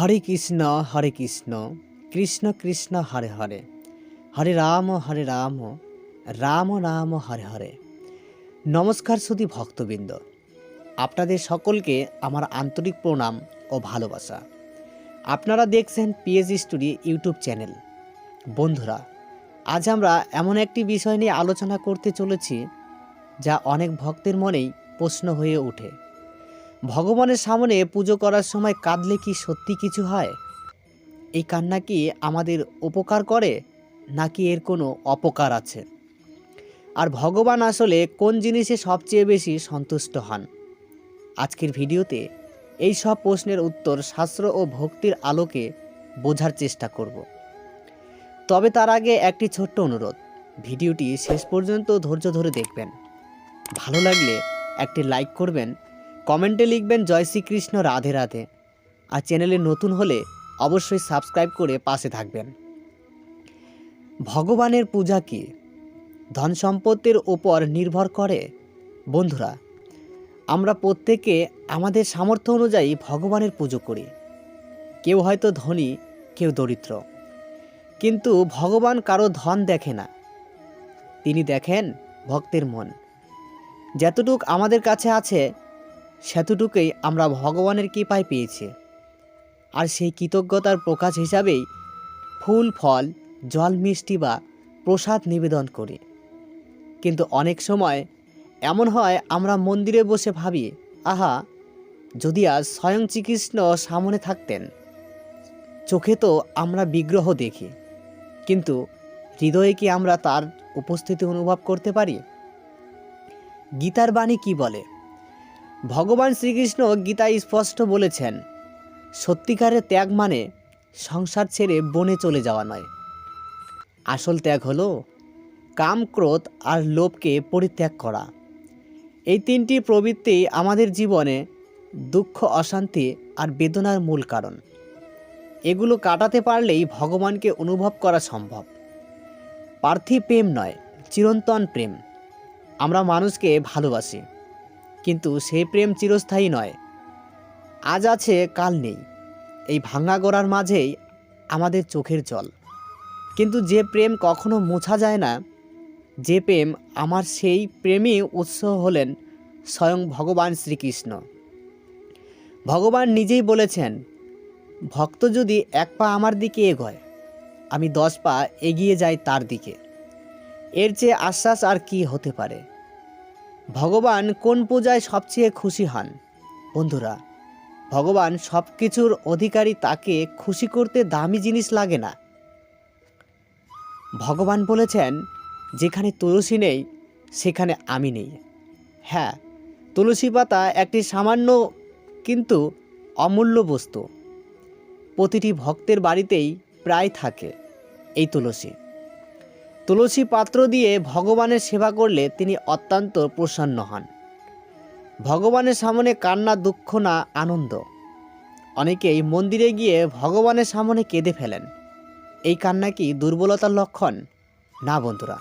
হরে কৃষ্ণ হরে কৃষ্ণ কৃষ্ণ কৃষ্ণ, হরে হরে। হরে রাম হরে রাম রাম রাম, হরে হরে। নমস্কার সুধী ভক্তবৃন্দ। আপনাদের সকলকে আমার আন্তরিক প্রণাম ও ভালোবাসা। আপনারা দেখছেন পিএইচ স্টুডি ইউটিউব চ্যানেল। বন্ধুরা, আজ আমরা এমন একটি বিষয় নিয়ে আলোচনা করতে চলেছি, যা অনেক ভক্তের মনেই প্রশ্ন হয়ে ওঠে। ভগবানের সামনে পুজো করার সময় কাঁদলে কি সত্যি কিছু হয়? এই কান্না কি আমাদের উপকার করে, নাকি এর কোনো অপকার আছে? আর ভগবান আসলে কোন জিনিসে সবচেয়ে বেশি সন্তুষ্ট হন? আজকের ভিডিওতে এই সব প্রশ্নের উত্তর শাস্ত্র ও ভক্তির আলোকে বোঝার চেষ্টা করব। তবে তার আগে একটি ছোট্ট অনুরোধ, ভিডিওটি শেষ পর্যন্ত ধৈর্য ধরে দেখবেন। ভালো লাগলে একটি লাইক করবেন কমেন্টে লিখবেন জয় শ্রীকৃষ্ণ, রাধে রাধে। আর চ্যানেলে নতুন হলে অবশ্যই সাবস্ক্রাইব করে পাশে থাকবেন। ভগবানের পূজা কি? ধন সম্পত্তির ওপর নির্ভর করে? বন্ধুরা, আমরা প্রত্যেকে আমাদের সামর্থ্য অনুযায়ী ভগবানের পুজো করি। কেউ হয়তো ধনী, কেউ দরিদ্র। কিন্তু ভগবান কারও ধন দেখে না। তিনি দেখেন ভক্তের মন। যতটুক আমাদের কাছে আছে সেতটুকুই আমরা ভগবানের কৃপায় পেয়েছি। আর সেই কৃতজ্ঞতার প্রকাশ হিসাবেই ফুল, ফল, জল, মিষ্টি বা প্রসাদ নিবেদন করি। কিন্তু অনেক সময় এমন হয় আমরা মন্দিরে বসে ভাবি, আহা, যদি আজ স্বয়ং শ্রীকৃষ্ণ সামনে থাকতেন, চোখে তো আমরা বিগ্রহ দেখি, কিন্তু হৃদয়ে কি আমরা তার উপস্থিতি অনুভব করতে পারি? গীতার বাণী কি বলে? ভগবান শ্রীকৃষ্ণ গীতায় স্পষ্ট বলেছেন, সত্যিকারের ত্যাগ মানে সংসার ছেড়ে বনে চলে যাওয়া নয়। আসল ত্যাগ হলো কাম, ক্রোধ আর লোভকে পরিত্যাগ করা। এই তিনটি প্রবৃত্তি আমাদের জীবনে দুঃখ, অশান্তি আর বেদনার মূল কারণ। এগুলো কাটাতে পারলেই ভগবানকে অনুভব করা সম্ভব। পার্থিব প্রেম নয়, চিরন্তন প্রেম। আমরা মানুষকে ভালোবাসি। কিন্তু সেই প্রেম চিরস্থায়ী নয়। আজ আছে, কাল নেই। এই ভাঙা গড়ার মাঝেই আমাদের চোখের জল। কিন্তু যে প্রেম কখনো মোছা যায় না, যে প্রেম আমার সেই প্রেমই উৎস হলেন স্বয়ং ভগবান শ্রীকৃষ্ণ। ভগবান নিজেই বলেছেন, ভক্ত যদি এক পা আমার দিকে এগোয়, আমি দশ পা এগিয়ে যাই তার দিকে। এর চেয়ে আশ্বাস আর কি হতে পারে? ভগবান কোন পূজায় সবচেয়ে খুশি হন? বন্ধুরা, ভগবান সব কিছুর অধিকারী তাকে খুশি করতে দামি জিনিস লাগে না। ভগবান বলেছেন, যেখানে তুলসী নেই, সেখানে আমি নেই। হ্যাঁ তুলসী পাতা একটি সামান্য কিন্তু অমূল্য বস্তু। প্রতিটি ভক্তের বাড়িতেই প্রায় থাকে এই তুলসী। তুলসী পাত্র দিয়ে ভগবানের সেবা করলে তিনি অত্যন্ত প্রসন্ন হন। ভগবানের সামনে কান্না, দুঃখ না আনন্দ। অনেকেই মন্দিরে গিয়ে ভগবানের সামনে কেঁদে ফেলেন। এই কান্না কি দুর্বলতার লক্ষণ? না বন্ধুরা,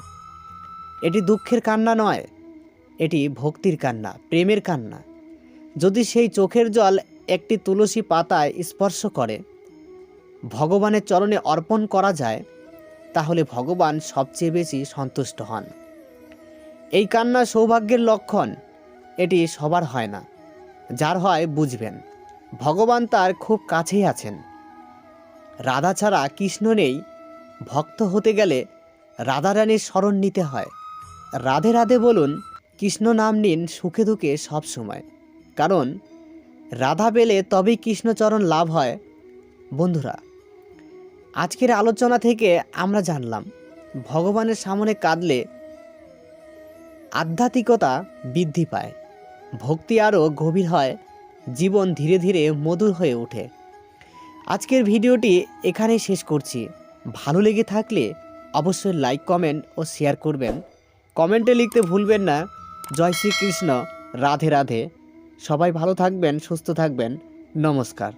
এটি দুঃখের কান্না নয়, এটি ভক্তির কান্না, প্রেমের কান্না। যদি সেই চোখের জল একটি তুলসী পাতায় স্পর্শ করে, ভগবানের চরণে অর্পণ করা যায় তাহলে ভগবান সবচেয়ে বেশি সন্তুষ্ট হন। এই কান্না সৌভাগ্যের লক্ষণ, এটি সবার হয় না। যার হয় বুঝবেন, ভগবান তার খুব কাছেই আছেন। রাধা ছাড়া কৃষ্ণ নেই, ভক্ত হতে গেলে রাধারানীর স্মরণ নিতে হয়। রাধে রাধে বলুন, কৃষ্ণ নাম নিন সুখে দুঃখে সব সময়। কারণ, রাধা পেলে তবেই কৃষ্ণচরণ লাভ হয়। বন্ধুরা আজকের আলোচনা থেকে আমরা জানলাম, ভগবানের সামনে কাঁদলে আধ্যাত্মিকতা বৃদ্ধি পায়, ভক্তি আরও গভীর হয়, জীবন ধীরে ধীরে মধুর হয়ে ওঠে। আজকের ভিডিওটি এখানেই শেষ করছি। ভালো লেগে থাকলে অবশ্যই লাইক, কমেন্ট ও শেয়ার করবেন। কমেন্টে লিখতে ভুলবেন না। জয় শ্রীকৃষ্ণ। রাধে রাধে। সবাই ভালো থাকবেন, সুস্থ থাকবেন। নমস্কার।